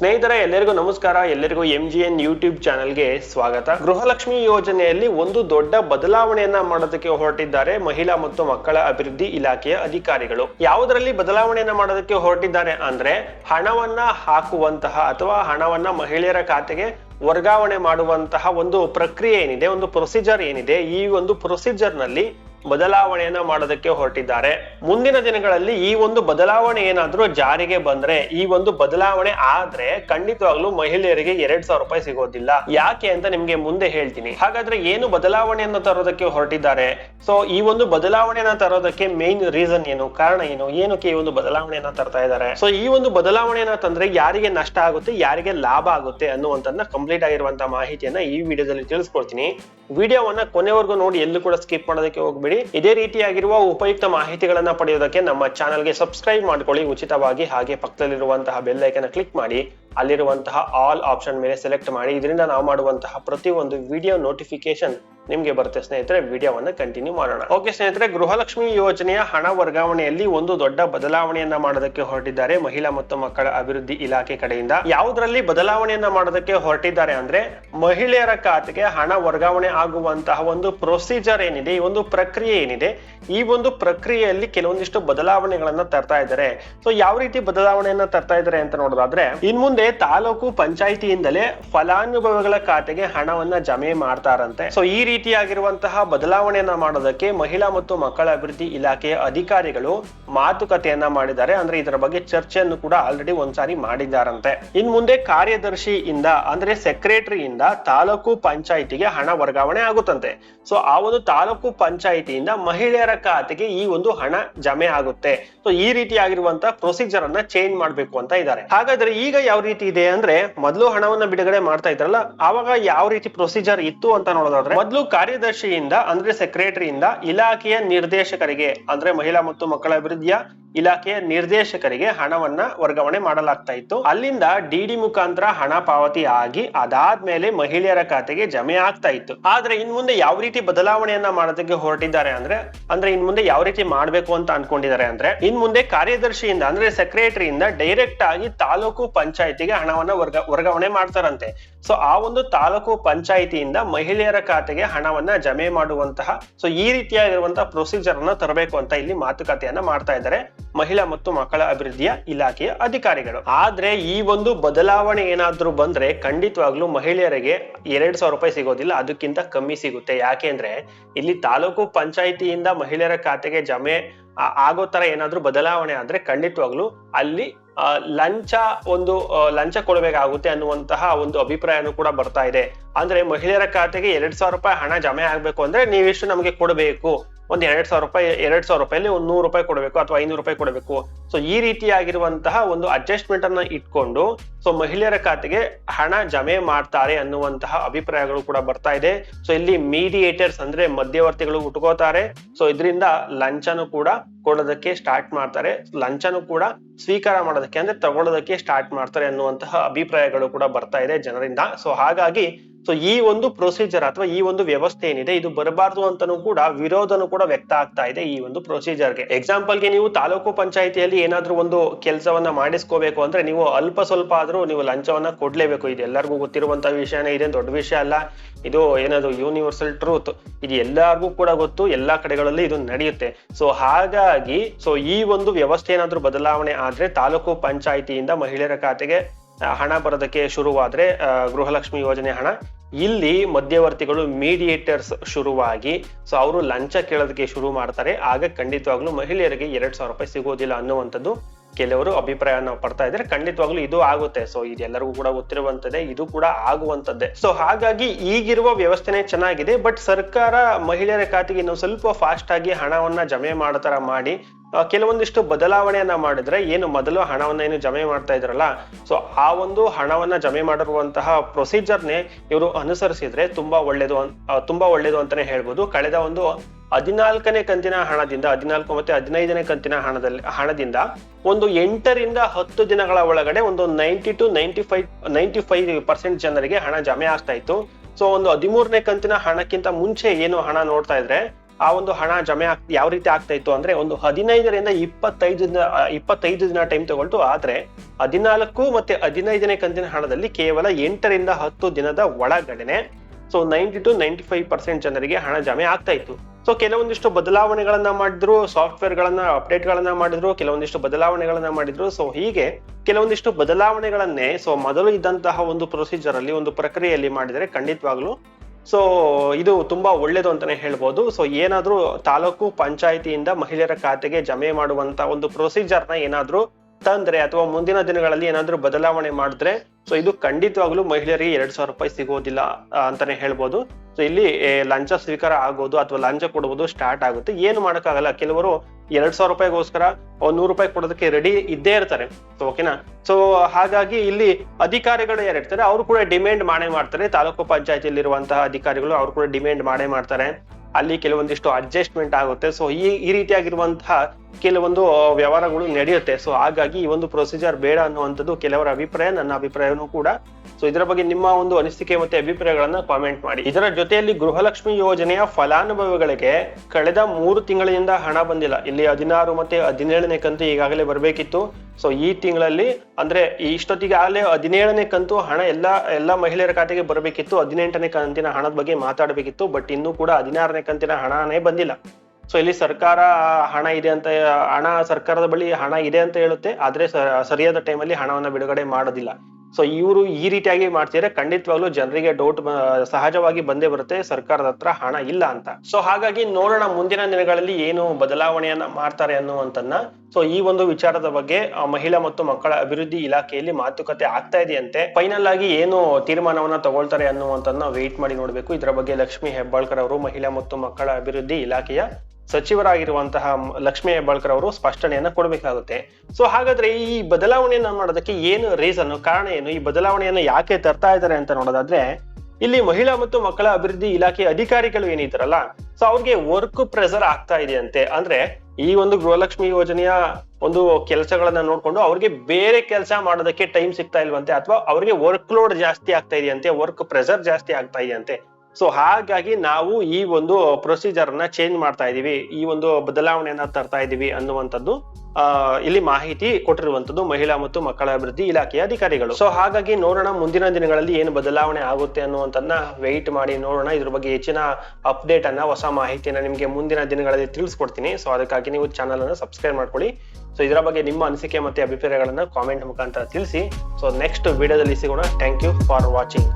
ಸ್ನೇಹಿತರೆ, ಎಲ್ಲರಿಗೂ ನಮಸ್ಕಾರ. ಎಲ್ಲರಿಗೂ ಎಂ ಜಿ ಎನ್ ಯೂಟ್ಯೂಬ್ ಚಾನಲ್ಗೆ ಸ್ವಾಗತ. ಗೃಹಲಕ್ಷ್ಮಿ ಯೋಜನೆಯಲ್ಲಿ ಒಂದು ದೊಡ್ಡ ಬದಲಾವಣೆಯನ್ನ ಮಾಡೋದಕ್ಕೆ ಹೊರಟಿದ್ದಾರೆ ಮಹಿಳಾ ಮತ್ತು ಮಕ್ಕಳ ಅಭಿವೃದ್ಧಿ ಇಲಾಖೆಯ ಅಧಿಕಾರಿಗಳು. ಯಾವುದರಲ್ಲಿ ಬದಲಾವಣೆಯನ್ನ ಮಾಡೋದಕ್ಕೆ ಹೊರಟಿದ್ದಾರೆ ಅಂದ್ರೆ, ಹಣವನ್ನ ಹಾಕುವಂತಹ ಅಥವಾ ಹಣವನ್ನ ಮಹಿಳೆಯರ ಖಾತೆಗೆ ವರ್ಗಾವಣೆ ಮಾಡುವಂತಹ ಒಂದು ಪ್ರಕ್ರಿಯೆ ಏನಿದೆ, ಒಂದು ಪ್ರೊಸೀಜರ್ ಏನಿದೆ, ಈ ಒಂದು ಪ್ರೊಸೀಜರ್ನಲ್ಲಿ ಬದಲಾವಣೆಯನ್ನ ಮಾಡೋದಕ್ಕೆ ಹೊರಟಿದ್ದಾರೆ. ಮುಂದಿನ ದಿನಗಳಲ್ಲಿ ಈ ಒಂದು ಬದಲಾವಣೆ ಏನಾದ್ರೂ ಜಾರಿಗೆ ಬಂದ್ರೆ, ಈ ಒಂದು ಬದಲಾವಣೆ ಆದ್ರೆ ಖಂಡಿತವಾಗ್ಲೂ ಮಹಿಳೆಯರಿಗೆ ಎರಡ್ ಸಾವಿರ ರೂಪಾಯಿ ಸಿಗೋದಿಲ್ಲ. ಯಾಕೆ ಅಂತ ನಿಮ್ಗೆ ಮುಂದೆ ಹೇಳ್ತೀನಿ. ಹಾಗಾದ್ರೆ ಏನು ಬದಲಾವಣೆಯನ್ನ ತರೋದಕ್ಕೆ ಹೊರಟಿದ್ದಾರೆ? ಸೊ ಈ ಒಂದು ಬದಲಾವಣೆಯನ್ನ ತರೋದಕ್ಕೆ ಮೇನ್ ರೀಸನ್ ಏನು, ಕಾರಣ ಏನು, ಏನಕ್ಕೆ ಈ ಒಂದು ಬದಲಾವಣೆಯನ್ನ ತರ್ತಾ ಇದ್ದಾರೆ? ಸೊ ಈ ಒಂದು ಬದಲಾವಣೆಯನ್ನ ತಂದ್ರೆ ಯಾರಿಗೆ ನಷ್ಟ ಆಗುತ್ತೆ, ಯಾರಿಗೆ ಲಾಭ ಆಗುತ್ತೆ ಅನ್ನುವಂತನ್ನ ಕಂಪ್ಲೀಟ್ ಆಗಿರುವಂತಹ ಮಾಹಿತಿಯನ್ನ ಈ ವಿಡಿಯೋದಲ್ಲಿ ತಿಳಿಸ್ಕೊಡ್ತೀನಿ. ವಿಡಿಯೋವನ್ನ ಕೊನೆವರೆಗೂ ನೋಡಿ, ಎಲ್ಲೂ ಕೂಡ ಸ್ಕಿಪ್ ಮಾಡೋದಕ್ಕೆ ಹೋಗ್ಬೇಡಿ. ಇದೇ ರೀತಿಯಾಗಿರುವ ಉಪಯುಕ್ತ ಮಾಹಿತಿಗಳನ್ನ ಪಡೆಯೋದಕ್ಕೆ ನಮ್ಮ ಚಾನಲ್ಗೆ ಸಬ್ಸ್ಕ್ರೈಬ್ ಮಾಡ್ಕೊಳ್ಳಿ. ಉಚಿತವಾಗಿ ಹಾಗೆ ಪಕ್ಕದಲ್ಲಿರುವಂತಹ ಬೆಲ್ ಕ್ಲಿಕ್ ಮಾಡಿ. ಅಲ್ಲಿರುವಂತಹ ಆಲ್ ಆಪ್ಷನ್ ಮೇಲೆ ಸೆಲೆಕ್ಟ್ ಮಾಡಿ. ಇದರಿಂದ ನಾವು ಮಾಡುವಂತಹ ಪ್ರತಿಯೊಂದು ವಿಡಿಯೋ ನೋಟಿಫಿಕೇಶನ್ ನಿಮ್ಗೆ ಬರುತ್ತೆ ಸ್ನೇಹಿತರೆ, ವಿಡಿಯೋವನ್ನು ಕಂಟಿನ್ಯೂ ಮಾಡೋಣ. ಓಕೆ ಸ್ನೇಹಿತರೆ, ಗೃಹಲಕ್ಷ್ಮಿ ಯೋಜನೆಯ ಹಣ ವರ್ಗಾವಣೆಯಲ್ಲಿ ಒಂದು ದೊಡ್ಡ ಬದಲಾವಣೆಯನ್ನ ಮಾಡೋದಕ್ಕೆ ಹೊರಟಿದ್ದಾರೆ ಮಹಿಳಾ ಮತ್ತು ಮಕ್ಕಳ ಅಭಿವೃದ್ಧಿ ಇಲಾಖೆ ಕಡೆಯಿಂದ. ಯಾವುದರಲ್ಲಿ ಬದಲಾವಣೆಯನ್ನ ಮಾಡೋದಕ್ಕೆ ಹೊರಟಿದ್ದಾರೆ ಅಂದ್ರೆ, ಮಹಿಳೆಯರ ಖಾತೆಗೆ ಹಣ ವರ್ಗಾವಣೆ ಆಗುವಂತಹ ಒಂದು ಪ್ರೊಸೀಜರ್ ಏನಿದೆ, ಈ ಒಂದು ಪ್ರಕ್ರಿಯೆ ಏನಿದೆ, ಈ ಒಂದು ಪ್ರಕ್ರಿಯೆಯಲ್ಲಿ ಕೆಲವೊಂದಿಷ್ಟು ಬದಲಾವಣೆಗಳನ್ನ ತರ್ತಾ ಇದ್ದಾರೆ. ಸೊ ಯಾವ ರೀತಿ ಬದಲಾವಣೆಯನ್ನ ತರ್ತಾ ಇದ್ದಾರೆ ಅಂತ ನೋಡೋದಾದ್ರೆ, ಇನ್ ಮುಂದೆ ತಾಲೂಕು ಪಂಚಾಯಿತಿಯಿಂದಲೇ ಫಲಾನುಭವಿಗಳ ಖಾತೆಗೆ ಹಣವನ್ನ ಜಮೆ ಮಾಡ್ತಾರಂತೆ. ಸೊ ಈ ರೀತಿಯಾಗಿರುವಂತಹ ಬದಲಾವಣೆಯನ್ನ ಮಾಡೋದಕ್ಕೆ ಮಹಿಳಾ ಮತ್ತು ಮಕ್ಕಳ ಅಭಿವೃದ್ಧಿ ಇಲಾಖೆಯ ಅಧಿಕಾರಿಗಳು ಮಾತುಕತೆಯನ್ನ ಮಾಡಿದ್ದಾರೆ. ಅಂದ್ರೆ ಇದರ ಬಗ್ಗೆ ಚರ್ಚೆಯನ್ನು ಕೂಡ ಆಲ್ರೆಡಿ ಒಂದ್ಸಾರಿ ಮಾಡಿದ್ದಾರಂತೆ. ಇನ್ ಮುಂದೆ ಕಾರ್ಯದರ್ಶಿಯಿಂದ, ಅಂದ್ರೆ ಸೆಕ್ರೆಟರಿಯಿಂದ ತಾಲೂಕು ಪಂಚಾಯಿತಿಗೆ ಹಣ ವರ್ಗಾವಣೆ ಆಗುತ್ತಂತೆ. ಸೊ ಆ ಒಂದು ತಾಲೂಕು ಪಂಚಾಯಿತಿಯಿಂದ ಮಹಿಳೆಯರ ಖಾತೆಗೆ ಈ ಒಂದು ಹಣ ಜಮೆ ಆಗುತ್ತೆ. ಸೊ ಈ ರೀತಿಯಾಗಿರುವಂತಹ ಪ್ರೊಸೀಜರ್ ಅನ್ನ ಚೇಂಜ್ ಮಾಡ್ಬೇಕು ಅಂತ ಇದ್ದಾರೆ. ಹಾಗಾದ್ರೆ ಈಗ ಯಾವ ರೀತಿ ಇದೆ ಅಂದ್ರೆ, ಮೊದಲು ಹಣವನ್ನ ಬಿಡುಗಡೆ ಮಾಡ್ತಾ ಇದ್ರಲ್ಲ, ಆವಾಗ ಯಾವ ರೀತಿ ಪ್ರೊಸೀಜರ್ ಇತ್ತು ಅಂತ ನೋಡೋದಾದ್ರೆ, ಮೊದಲು ಕಾರ್ಯದರ್ಶಿಯಿಂದ, ಅಂದ್ರೆ ಸೆಕ್ರೆಟರಿಯಿಂದ ಇಲಾಖೆಯ ನಿರ್ದೇಶಕರಿಗೆ, ಅಂದ್ರೆ ಮಹಿಳಾ ಮತ್ತು ಮಕ್ಕಳ ಅಭಿವೃದ್ಧಿಯ ಇಲಾಖೆಯ ನಿರ್ದೇಶಕರಿಗೆ ಹಣವನ್ನ ವರ್ಗಾವಣೆ ಮಾಡಲಾಗ್ತಾ ಇತ್ತು. ಅಲ್ಲಿಂದ ಡಿಡಿ ಮುಖಾಂತರ ಹಣ ಪಾವತಿ ಆಗಿ ಅದಾದ್ಮೇಲೆ ಮಹಿಳೆಯರ ಖಾತೆಗೆ ಜಮೆ ಆಗ್ತಾ ಇತ್ತು. ಆದ್ರೆ ಇನ್ ಮುಂದೆ ಯಾವ ರೀತಿ ಬದಲಾವಣೆಯನ್ನ ಮಾಡೋದಕ್ಕೆ ಹೊರಟಿದ್ದಾರೆ ಅಂದ್ರೆ ಅಂದ್ರೆ ಇನ್ ಮುಂದೆ ಯಾವ ರೀತಿ ಮಾಡ್ಬೇಕು ಅಂತ ಅನ್ಕೊಂಡಿದ್ದಾರೆ ಅಂದ್ರೆ, ಇನ್ ಮುಂದೆ ಕಾರ್ಯದರ್ಶಿಯಿಂದ, ಅಂದ್ರೆ ಸೆಕ್ರೆಟರಿಯಿಂದ ಡೈರೆಕ್ಟ್ ಆಗಿ ತಾಲೂಕು ಪಂಚಾಯತಿಗೆ ಹಣವನ್ನ ವರ್ಗ, ವರ್ಗಾವಣೆ ಮಾಡ್ತಾರಂತೆ. ಸೊ ಆ ಒಂದು ತಾಲೂಕು ಪಂಚಾಯಿತಿಯಿಂದ ಮಹಿಳೆಯರ ಖಾತೆಗೆ ಹಣವನ್ನ ಜಮೆ ಮಾಡುವಂತಹ ಸೊ ಈ ರೀತಿಯಾಗಿರುವಂತಹ ಪ್ರೊಸೀಜರ್ ಅನ್ನ ತರಬೇಕು ಅಂತ ಇಲ್ಲಿ ಮಾತುಕತೆಯನ್ನ ಮಾಡ್ತಾ ಇದ್ದಾರೆ ಮಹಿಳಾ ಮತ್ತು ಮಕ್ಕಳ ಅಭಿವೃದ್ಧಿಯ ಇಲಾಖೆಯ ಅಧಿಕಾರಿಗಳು. ಆದ್ರೆ ಈ ಒಂದು ಬದಲಾವಣೆ ಏನಾದ್ರೂ ಬಂದ್ರೆ ಖಂಡಿತವಾಗ್ಲೂ ಮಹಿಳೆಯರಿಗೆ ಎರಡ್ ಸಾವಿರ ರೂಪಾಯಿ ಸಿಗೋದಿಲ್ಲ, ಅದಕ್ಕಿಂತ ಕಮ್ಮಿ ಸಿಗುತ್ತೆ. ಯಾಕೆಂದ್ರೆ ಇಲ್ಲಿ ತಾಲೂಕು ಪಂಚಾಯಿತಿಯಿಂದ ಮಹಿಳೆಯರ ಖಾತೆಗೆ ಜಮೆ ಆಗೋ ತರ ಏನಾದ್ರೂ ಬದಲಾವಣೆ ಆದ್ರೆ ಖಂಡಿತವಾಗ್ಲೂ ಅಲ್ಲಿ ಲಂಚ ಒಂದು ಲಂಚ ಕೊಡಬೇಕಾಗುತ್ತೆ ಅನ್ನುವಂತಹ ಒಂದು ಅಭಿಪ್ರಾಯನೂ ಕೂಡ ಬರ್ತಾ ಇದೆ. ಅಂದ್ರೆ ಮಹಿಳೆಯರ ಖಾತೆಗೆ ಎರಡ್ ಸಾವಿರ ರೂಪಾಯಿ ಹಣ ಜಮೆ ಆಗ್ಬೇಕು ಅಂದ್ರೆ ನೀವಿಷ್ಟು ನಮಗೆ ಕೊಡಬೇಕು. ಒಂದು ಎರಡ್ ಸಾವಿರ ರೂಪಾಯಿ, ಎರಡ್ ಸಾವಿರ ರೂಪಾಯಲ್ಲಿ ಒಂದು ನೂರು ರೂಪಾಯಿ ಕೊಡಬೇಕು ಅಥವಾ ಐನೂರು ರೂಪಾಯಿ ಕೊಡಬೇಕು. ಸೊ ಈ ರೀತಿಯಾಗಿರುವಂತಹ ಒಂದು ಅಡ್ಜಸ್ಟ್ಮೆಂಟ್ ಅನ್ನ ಇಟ್ಕೊಂಡು ಸೊ ಮಹಿಳೆಯರ ಖಾತೆಗೆ ಹಣ ಜಮೆ ಮಾಡ್ತಾರೆ ಅನ್ನುವಂತಹ ಅಭಿಪ್ರಾಯಗಳು ಕೂಡ ಬರ್ತಾ ಇದೆ. ಸೊ ಇಲ್ಲಿ ಮೀಡಿಯೇಟರ್ಸ್ ಅಂದ್ರೆ ಮಧ್ಯವರ್ತಿಗಳು ಉಟ್ಕೋತಾರೆ. ಸೊ ಇದರಿಂದ ಲಂಚನು ಕೂಡ ಕೊಡೋದಕ್ಕೆ ಸ್ಟಾರ್ಟ್ ಮಾಡ್ತಾರೆ. ಲಂಚನೂ ಕೂಡ ಸ್ವೀಕಾರ ಮಾಡೋದಕ್ಕೆ, ಅಂದ್ರೆ ತಗೊಳ್ಳೋದಕ್ಕೆ ಸ್ಟಾರ್ಟ್ ಮಾಡ್ತಾರೆ ಅನ್ನುವಂತಹ ಅಭಿಪ್ರಾಯಗಳು ಕೂಡ ಬರ್ತಾ ಇದೆ ಜನರಿಂದ. ಸೊ ಹಾಗಾಗಿ ಸೊ ಈ ಒಂದು ಪ್ರೊಸೀಜರ್ ಅಥವಾ ಈ ಒಂದು ವ್ಯವಸ್ಥೆ ಏನಿದೆ, ಇದು ಬರಬಾರ್ದು ಅಂತಾನೂ ಕೂಡ ವಿರೋಧನೂ ಕೂಡ ವ್ಯಕ್ತ ಆಗ್ತಾ ಇದೆ ಈ ಒಂದು ಪ್ರೊಸೀಜರ್ಗೆ ಎಕ್ಸಾಂಪಲ್ಗೆ ನೀವು ತಾಲೂಕು ಪಂಚಾಯಿತಿಯಲ್ಲಿ ಏನಾದ್ರೂ ಒಂದು ಕೆಲಸವನ್ನ ಮಾಡಿಸ್ಕೋಬೇಕು ಅಂದ್ರೆ ನೀವು ಅಲ್ಪ ಸ್ವಲ್ಪ ಆದ್ರೂ ನೀವು ಲಂಚವನ್ನ ಕೊಡ್ಲೇಬೇಕು. ಇದು ಎಲ್ಲರಿಗೂ ಗೊತ್ತಿರುವಂತಹ ವಿಷಯನೇ ಇದೆ ದೊಡ್ಡ ವಿಷಯ ಅಲ್ಲ. ಇದು ಏನದು ಯೂನಿವರ್ಸಲ್ ಟ್ರೂತ್ ಇದು ಎಲ್ಲರಿಗೂ ಕೂಡ ಗೊತ್ತು, ಎಲ್ಲಾ ಕಡೆಗಳಲ್ಲಿ ಇದು ನಡೆಯುತ್ತೆ. ಸೊ ಹಾಗಾಗಿ ಸೊ ಈ ಒಂದು ವ್ಯವಸ್ಥೆ ಏನಾದ್ರೂ ಬದಲಾವಣೆ ಆದ್ರೆ ತಾಲೂಕು ಪಂಚಾಯಿತಿಯಿಂದ ಮಹಿಳೆಯರ ಖಾತೆಗೆ ಹಣ ಬರೋದಕ್ಕೆ ಶುರುವಾದ್ರೆ ಗೃಹಲಕ್ಷ್ಮಿ ಯೋಜನೆ ಹಣ. ಇಲ್ಲಿ ಮಧ್ಯವರ್ತಿಗಳು ಮೀಡಿಯೇಟರ್ಸ್ ಶುರುವಾಗಿ ಸೊ ಅವರು ಲಂಚ ಕೇಳೋದಕ್ಕೆ ಶುರು ಮಾಡ್ತಾರೆ. ಆಗ ಖಂಡಿತವಾಗ್ಲೂ ಮಹಿಳೆಯರಿಗೆ ಎರಡ್ ಸಾವಿರ ರೂಪಾಯಿ ಸಿಗೋದಿಲ್ಲ ಅನ್ನುವಂಥದ್ದು ಕೆಲವರು ಅಭಿಪ್ರಾಯವನ್ನು ಪಡ್ತಾ ಇದ್ರೆ ಖಂಡಿತವಾಗ್ಲೂ ಇದು ಆಗುತ್ತೆ. ಸೊ ಇದೆಲ್ಲರಿಗೂ ಕೂಡ ಗೊತ್ತಿರುವಂತದ್ದೇ, ಇದು ಕೂಡ ಆಗುವಂತದ್ದೇ. ಸೊ ಹಾಗಾಗಿ ಈಗಿರುವ ವ್ಯವಸ್ಥೆನೇ ಚೆನ್ನಾಗಿದೆ. ಬಟ್ ಸರ್ಕಾರ ಮಹಿಳೆಯರ ಖಾತೆಗೆ ಇನ್ನು ಸ್ವಲ್ಪ ಫಾಸ್ಟ್ ಆಗಿ ಹಣವನ್ನ ಜಮೆ ಮಾಡೋ ತರ ಮಾಡಿ ಕೆಲವೊಂದಿಷ್ಟು ಬದಲಾವಣೆಯನ್ನ ಮಾಡಿದ್ರೆ ಏನು ಮೊದಲು ಹಣವನ್ನ ಏನು ಜಮೆ ಮಾಡ್ತಾ ಇದ್ರಲ್ಲ, ಸೊ ಆ ಒಂದು ಹಣವನ್ನ ಜಮೆ ಮಾಡಿರುವಂತಹ ಪ್ರೊಸೀಜರ್ನೇ ಇವರು ಅನುಸರಿಸಿದ್ರೆ ತುಂಬಾ ಒಳ್ಳೇದು ತುಂಬಾ ಒಳ್ಳೇದು ಅಂತಾನೆ ಹೇಳ್ಬೋದು. ಕಳೆದ ಒಂದು ಹದಿನಾಲ್ಕನೇ ಕಂತಿನ ಹಣದಿಂದ, ಹದಿನಾಲ್ಕು ಮತ್ತೆ ಹದಿನೈದನೇ ಕಂತಿನ ಹಣದಲ್ಲಿ, ಹಣದಿಂದ ಒಂದು ಎಂಟರಿಂದ ಹತ್ತು ದಿನಗಳ ಒಳಗಡೆ ಒಂದು ninety two ninety five ninety five percent ಜನರಿಗೆ ಹಣ ಜಮೆ ಆಗ್ತಾ ಇತ್ತು. ಸೊ ಒಂದು ಹದಿಮೂರನೇ ಕಂತಿನ ಹಣಕ್ಕಿಂತ ಮುಂಚೆ ಏನು ಹಣ ನೋಡ್ತಾ ಇದ್ರೆ ಆ ಒಂದು ಹಣ ಜಮೆ ಆಗ್ ಯಾವ ರೀತಿ ಆಗ್ತಾ ಇತ್ತು ಅಂದ್ರೆ ಒಂದು ಹದಿನೈದರಿಂದ ಇಪ್ಪತ್ತೈದು ದಿನ ಇಪ್ಪತ್ತೈದು ದಿನ ಟೈಮ್ ತಗೊಳ್ತು. ಆದ್ರೆ ಹದಿನಾಲ್ಕು ಮತ್ತೆ ಹದಿನೈದನೇ ಕಂತಿನ ಹಣದಲ್ಲಿ ಕೇವಲ ಎಂಟರಿಂದ ಹತ್ತು ದಿನದ ಒಳಗಡೆನೆ so ninety two ninety five percent ಜನರಿಗೆ ಹಣ ಜಮೆ ಆಗ್ತಾ ಇತ್ತು. ಸೊ ಕೆಲವೊಂದಿಷ್ಟು ಬದಲಾವಣೆಗಳನ್ನ ಮಾಡಿದ್ರು ಸಾಫ್ಟ್ವೇರ್ ಗಳನ್ನ ಅಪ್ಡೇಟ್ ಗಳನ್ನ ಮಾಡಿದ್ರು, ಕೆಲವೊಂದಿಷ್ಟು ಬದಲಾವಣೆಗಳನ್ನ ಮಾಡಿದ್ರು. ಸೊ ಹೀಗೆ ಕೆಲವೊಂದಿಷ್ಟು ಬದಲಾವಣೆಗಳನ್ನೇ ಸೊ ಮೊದಲು ಇದ್ದಂತಹ ಒಂದು ಪ್ರೊಸೀಜರ್ ಅಲ್ಲಿ, ಒಂದು ಪ್ರಕ್ರಿಯೆಯಲ್ಲಿ ಮಾಡಿದರೆ ಖಂಡಿತವಾಗ್ಲು ಸೊ ಇದು ತುಂಬಾ ಒಳ್ಳೇದು ಅಂತಾನೆ ಹೇಳ್ಬೋದು. ಸೊ ಏನಾದ್ರೂ ತಾಲೂಕು ಪಂಚಾಯತಿಯಿಂದ ಮಹಿಳೆಯರ ಖಾತೆಗೆ ಜಮೆ ಮಾಡುವಂತ ಒಂದು ಪ್ರೊಸೀಜರ್ನ ಏನಾದ್ರೂ ತಂದ್ರೆ ಅಥವಾ ಮುಂದಿನ ದಿನಗಳಲ್ಲಿ ಏನಾದ್ರೂ ಬದಲಾವಣೆ ಮಾಡಿದ್ರೆ ಸೊ ಇದು ಖಂಡಿತವಾಗ್ಲೂ ಮಹಿಳೆಯರಿಗೆ ಎರಡ್ ಸಾವಿರ ರೂಪಾಯಿ ಸಿಗೋದಿಲ್ಲ ಅಂತಾನೆ ಹೇಳ್ಬೋದು. ಸೊ ಇಲ್ಲಿ ಲಂಚ ಸ್ವೀಕಾರ ಆಗೋದು ಅಥವಾ ಲಂಚ ಕೊಡುವುದು ಸ್ಟಾರ್ಟ್ ಆಗುತ್ತೆ. ಏನು ಮಾಡಕ್ಕಾಗಲ್ಲ. ಕೆಲವರು ಎರಡ್ ಸಾವಿರ ರೂಪಾಯಿಗೋಸ್ಕರ ನೂರು ರೂಪಾಯಿ ಕೊಡೋದಕ್ಕೆ ರೆಡಿ ಇದ್ದೇ ಇರ್ತಾರೆ. ಸೊ ಓಕೆನಾ ಸೊ ಹಾಗಾಗಿ ಇಲ್ಲಿ ಅಧಿಕಾರಿಗಳು ಯಾರಿರ್ತಾರೆ ಅವರು ಕೂಡ ಡಿಮ್ಯಾಂಡ್ ಮಾಡೇ ಮಾಡ್ತಾರೆ. ತಾಲೂಕು ಪಂಚಾಯತಿಯಲ್ಲಿರುವಂತಹ ಅಧಿಕಾರಿಗಳು ಅವರು ಕೂಡ ಡಿಮ್ಯಾಂಡ್ ಮಾಡೇ ಮಾಡ್ತಾರೆ. ಅಲ್ಲಿ ಕೆಲವೊಂದಿಷ್ಟು ಅಡ್ಜಸ್ಟ್ಮೆಂಟ್ ಆಗುತ್ತೆ. ಸೊ ಈ ಈ ರೀತಿಯಾಗಿರುವಂತಹ ಕೆಲವೊಂದು ವ್ಯವಹಾರಗಳು ನಡೆಯುತ್ತೆ. ಸೊ ಹಾಗಾಗಿ ಈ ಒಂದು ಪ್ರೊಸೀಜರ್ ಬೇಡ ಅನ್ನುವಂಥದ್ದು ಕೆಲವರ ಅಭಿಪ್ರಾಯ, ನನ್ನ ಅಭಿಪ್ರಾಯವೂ ಕೂಡ. ಸೊ ಇದರ ಬಗ್ಗೆ ನಿಮ್ಮ ಒಂದು ಅನಿಸಿಕೆ ಮತ್ತೆ ಅಭಿಪ್ರಾಯಗಳನ್ನ ಕಾಮೆಂಟ್ ಮಾಡಿ. ಇದರ ಜೊತೆಯಲ್ಲಿ ಗೃಹಲಕ್ಷ್ಮಿ ಯೋಜನೆಯ ಫಲಾನುಭವಿಗಳಿಗೆ ಕಳೆದ ಮೂರು ತಿಂಗಳಿಂದ ಹಣ ಬಂದಿಲ್ಲ. ಇಲ್ಲಿ ಹದಿನಾರು ಮತ್ತೆ ಹದಿನೇಳನೇ ಕಂತು ಈಗಾಗಲೇ ಬರಬೇಕಿತ್ತು. ಸೊ ಈ ತಿಂಗಳಲ್ಲಿ, ಅಂದ್ರೆ ಇಷ್ಟೊತ್ತಿಗೆ ಆಗಲೇ ಹದಿನೇಳನೇ ಕಂತು ಹಣ ಎಲ್ಲ ಎಲ್ಲ ಮಹಿಳೆಯರ ಖಾತೆಗೆ ಬರಬೇಕಿತ್ತು. ಹದಿನೆಂಟನೇ ಕಂತಿನ ಹಣದ ಬಗ್ಗೆ ಮಾತಾಡಬೇಕಿತ್ತು. ಬಟ್ ಇನ್ನೂ ಕೂಡ ಹದಿನಾರನೇ ಕಂತಿನ ಹಣನೇ ಬಂದಿಲ್ಲ. ಸೊ ಇಲ್ಲಿ ಸರ್ಕಾರ ಹಣ ಇದೆ ಅಂತ, ಹಣ ಸರ್ಕಾರದ ಬಳಿ ಹಣ ಇದೆ ಅಂತ ಹೇಳುತ್ತೆ, ಆದ್ರೆ ಸರಿಯಾದ ಟೈಮಲ್ಲಿ ಹಣವನ್ನ ಬಿಡುಗಡೆ ಮಾಡೋದಿಲ್ಲ. ಸೊ ಇವರು ಈ ರೀತಿಯಾಗಿ ಮಾಡ್ತಿದ್ರೆ ಖಂಡಿತವಾಗ್ಲೂ ಜನರಿಗೆ ಡೌಟ್ ಸಹಜವಾಗಿ ಬಂದೇ ಬರುತ್ತೆ, ಸರ್ಕಾರದ ಹತ್ರ ಹಣ ಇಲ್ಲ ಅಂತ. ಸೊ ಹಾಗಾಗಿ ನೋಡೋಣ ಮುಂದಿನ ದಿನಗಳಲ್ಲಿ ಏನು ಬದಲಾವಣೆಯನ್ನ ಮಾಡ್ತಾರೆ ಅನ್ನುವಂತನ್ನ ಸೊ ಈ ಒಂದು ವಿಚಾರದ ಬಗ್ಗೆ ಮಹಿಳಾ ಮತ್ತು ಮಕ್ಕಳ ಅಭಿವೃದ್ಧಿ ಇಲಾಖೆಯಲ್ಲಿ ಮಾತುಕತೆ ಆಗ್ತಾ ಇದೆಯಂತೆ. ಫೈನಲ್ ಆಗಿ ಏನು ತೀರ್ಮಾನವನ್ನ ತಗೊಳ್ತಾರೆ ಅನ್ನುವಂತನ್ನ ವೇಟ್ ಮಾಡಿ ನೋಡ್ಬೇಕು. ಇದರ ಬಗ್ಗೆ ಲಕ್ಷ್ಮಿ ಹೆಬ್ಬಾಳ್ಕರ್ ಅವರು ಮಹಿಳಾ ಮತ್ತು ಮಕ್ಕಳ ಅಭಿವೃದ್ಧಿ ಇಲಾಖೆಯ ಸಚಿವರಾಗಿರುವಂತಹ ಲಕ್ಷ್ಮೀ ಹೆಬ್ಬಾಳ್ಕರ್ ಅವರು ಸ್ಪಷ್ಟನೆಯನ್ನ ಕೊಡಬೇಕಾಗುತ್ತೆ. ಸೊ ಹಾಗಾದ್ರೆ ಈ ಬದಲಾವಣೆಯನ್ನ ಮಾಡೋದಕ್ಕೆ ಏನು ರೀಸನ್ ಕಾರಣ ಏನು? ಈ ಬದಲಾವಣೆಯನ್ನ ಯಾಕೆ ತರ್ತಾ ಇದ್ದಾರೆ ಅಂತ ನೋಡೋದಾದ್ರೆ, ಇಲ್ಲಿ ಮಹಿಳಾ ಮತ್ತು ಮಕ್ಕಳ ಅಭಿವೃದ್ಧಿ ಇಲಾಖೆ ಅಧಿಕಾರಿಗಳು ಏನಿದ್ದಾರಲ್ಲ ಸೊ ಅವ್ರಿಗೆ ವರ್ಕ್ ಪ್ರೆಸರ್ ಆಗ್ತಾ ಇದೆಯಂತೆ. ಅಂದ್ರೆ ಈ ಒಂದು ಗೃಹಲಕ್ಷ್ಮಿ ಯೋಜನೆಯ ಒಂದು ಕೆಲಸಗಳನ್ನ ನೋಡ್ಕೊಂಡು ಅವ್ರಿಗೆ ಬೇರೆ ಕೆಲಸ ಮಾಡೋದಕ್ಕೆ ಟೈಮ್ ಸಿಗ್ತಾ ಇಲ್ವಂತೆ, ಅಥವಾ ಅವ್ರಿಗೆ ವರ್ಕ್ ಲೋಡ್ ಜಾಸ್ತಿ ಆಗ್ತಾ ಇದೆಯಂತೆ ವರ್ಕ್ ಪ್ರೆಸರ್ ಜಾಸ್ತಿ ಆಗ್ತಾ ಇದೆಯಂತೆ. ಸೊ ಹಾಗಾಗಿ ನಾವು ಈ ಒಂದು ಪ್ರೊಸೀಜರ್ನ ಚೇಂಜ್ ಮಾಡ್ತಾ ಇದೀವಿ ಈ ಒಂದು ಬದಲಾವಣೆಯನ್ನ ತರ್ತಾ ಇದೀವಿ ಅನ್ನುವಂಥದ್ದು ಇಲ್ಲಿ ಮಾಹಿತಿ ಕೊಟ್ಟಿರುವಂತದ್ದು ಮಹಿಳಾ ಮತ್ತು ಮಕ್ಕಳ ಅಭಿವೃದ್ಧಿ ಇಲಾಖೆಯ ಅಧಿಕಾರಿಗಳು. ಸೊ ಹಾಗಾಗಿ ನೋಡೋಣ ಮುಂದಿನ ದಿನಗಳಲ್ಲಿ ಏನು ಬದಲಾವಣೆ ಆಗುತ್ತೆ ಅನ್ನುವಂಥದ್ದನ್ನ ವೆಯ್ಟ್ ಮಾಡಿ ನೋಡೋಣ. ಇದ್ರ ಬಗ್ಗೆ ಹೆಚ್ಚಿನ ಅಪ್ಡೇಟ್ ಅನ್ನ, ಹೊಸ ಮಾಹಿತಿಯನ್ನ ನಿಮಗೆ ಮುಂದಿನ ದಿನಗಳಲ್ಲಿ ತಿಳಿಸ್ಕೊಡ್ತೀನಿ. ಸೊ ಅದಕ್ಕಾಗಿ ನೀವು ಚಾನಲ್ ಅನ್ನು ಸಬ್ಸ್ಕ್ರೈಬ್ ಮಾಡ್ಕೊಳ್ಳಿ. ಸೊ ಇದರ ಬಗ್ಗೆ ನಿಮ್ಮ ಅನಿಸಿಕೆ ಮತ್ತೆ ಅಭಿಪ್ರಾಯಗಳನ್ನ ಕಾಮೆಂಟ್ ಮುಖಾಂತರ ತಿಳಿಸಿ. ಸೊ ನೆಕ್ಸ್ಟ್ ವಿಡಿಯೋದಲ್ಲಿ ಸಿಗೋಣ. Thank you for watching